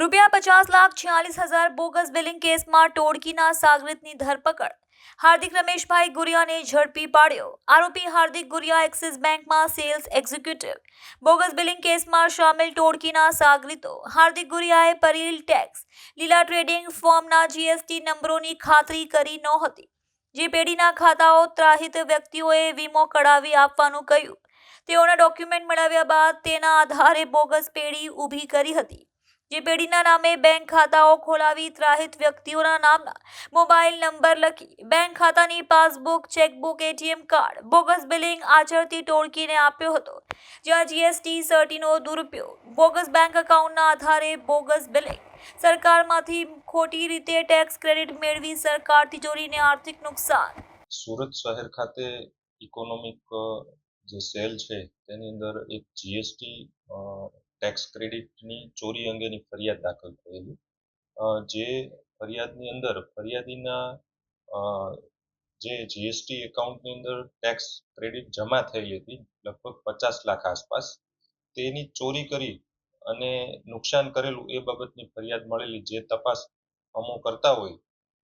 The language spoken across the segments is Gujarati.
રૂપિયા પચાસ લાખ છ્યાલીસ હજાર બોગસ બિલિંગ કેસમાં ટોળકીના સાગરિતની ધરપકડ. હાર્દિક રમેશભાઈ ગુરિયાને ઝડપી પાડ્યો. આરોપી હાર્દિક ગુરિયા એક્સિસ બેંકમાં સેલ્સ એક્ઝિક્યુટિવ. બોગસ બિલિંગ કેસમાં સામેલ ટોળકીના સાગરીતો. હાર્દિક ગુરિયાએ પરીલ ટેક્સ. લીલા ટ્રેડિંગ ફોર્મના જીએસટી નંબરોની ખાતરી કરી નહોતી. જે પેઢીના ખાતાઓ ત્રાહિત વ્યક્તિઓએ વીમો કઢાવી આપવાનું કહ્યું. તેઓના ડોક્યુમેન્ટ મેળવ્યા બાદ તેના આધારે બોગસ પેઢી ઊભી કરી હતી. જે પેઢીના નામે બેંક ખાતાઓ ખોલાવી ત્રાહિત વ્યક્તિઓના નામ મોબાઈલ નંબર લખી બેંક ખાતાની passbook, chequebook, ATM card, bogus billing આચરતી ટોળકીને આપ્યો હતો, જ્યાં જીએસટી સર્ટીનો દુરુપયોગ, બોગસ બેંક એકાઉન્ટના આધારે બોગસ બિલિંગ, સરકારમાંથી ખોટી રીતે ટેક્સ ક્રેડિટ મેળવી સરકાર તિજોરીને આર્થિક નુકસાન. સુરત શહેર ખાતે ઇકોનોમિક જે સેલ છે, તેની અંદર એક જીએસટી ટેક્સ ક્રેડિટની ચોરી અંગેની ફરિયાદ દાખલ થયેલી જે ફરિયાદની અંદર, ફરિયાદીના જે જીએસટી એકાઉન્ટની અંદર ટેક્સ ક્રેડિટ જમા થયેલી હતી, લગભગ પચાસ લાખ આસપાસ. તેની ચોરી કરી અને નુકસાન કરેલું એ બાબતની ફરિયાદ મળેલી જે તપાસ અમો કરતા હોય,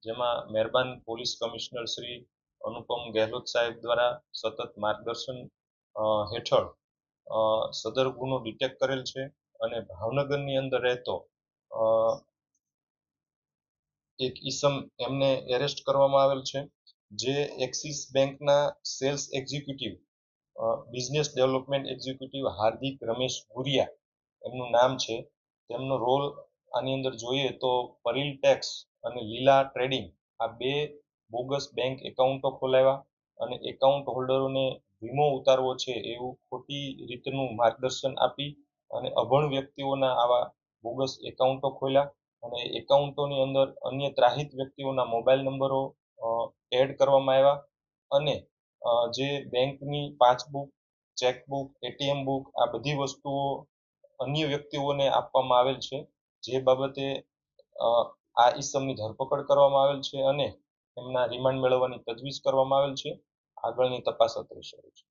જેમાં મહેરબાન પોલીસ કમિશનર શ્રી અનુપમ ગેહલોત સાહેબ દ્વારા સતત માર્ગદર્શન હેઠળ સદર ગુનો ડિટેક્ટ કરેલ છે અને ભાવનગરની અંદર રહેતો એક ઈસમ એમને એરેસ્ટ કરવામાં આવેલ છે, જે એક્સિસ બેંકના sales executive business development executive Hardik Ramesh Guriya એમનું નામ છે. તેમનો રોલ આની અંદર જોઈએ તો પરીલ ટેક્સ અને લીલા ટ્રેડિંગ આ બે બોગસ બેંક એકાઉન્ટો ખોલાવ્યા. અને એકાઉન્ટ હોલ્ડરોને વીમો ઉતારવો છે એવું ખોટી રીતનું માર્ગદર્શન આપી અને અભણ વ્યક્તિઓના આવા બોગસ એકાઉન્ટો ખોલ્યા અને એકાઉન્ટોની અંદર અન્ય ત્રાહિત વ્યક્તિઓના મોબાઈલ નંબરો એડ કરવામાં આવ્યા અને જે બેંકની પાસબુક ચેકબુક એટીએમ બુક આ બધી વસ્તુઓ અન્ય વ્યક્તિઓને આપવામાં આવેલ છે. જે બાબતે આ ઈસમની ધરપકડ કરવામાં આવેલ છે અને એમના રિમાન્ડ મેળવવાની તજવીજ કરવામાં આવેલ છે. આગળની તપાસ અત્રે શરૂ છે.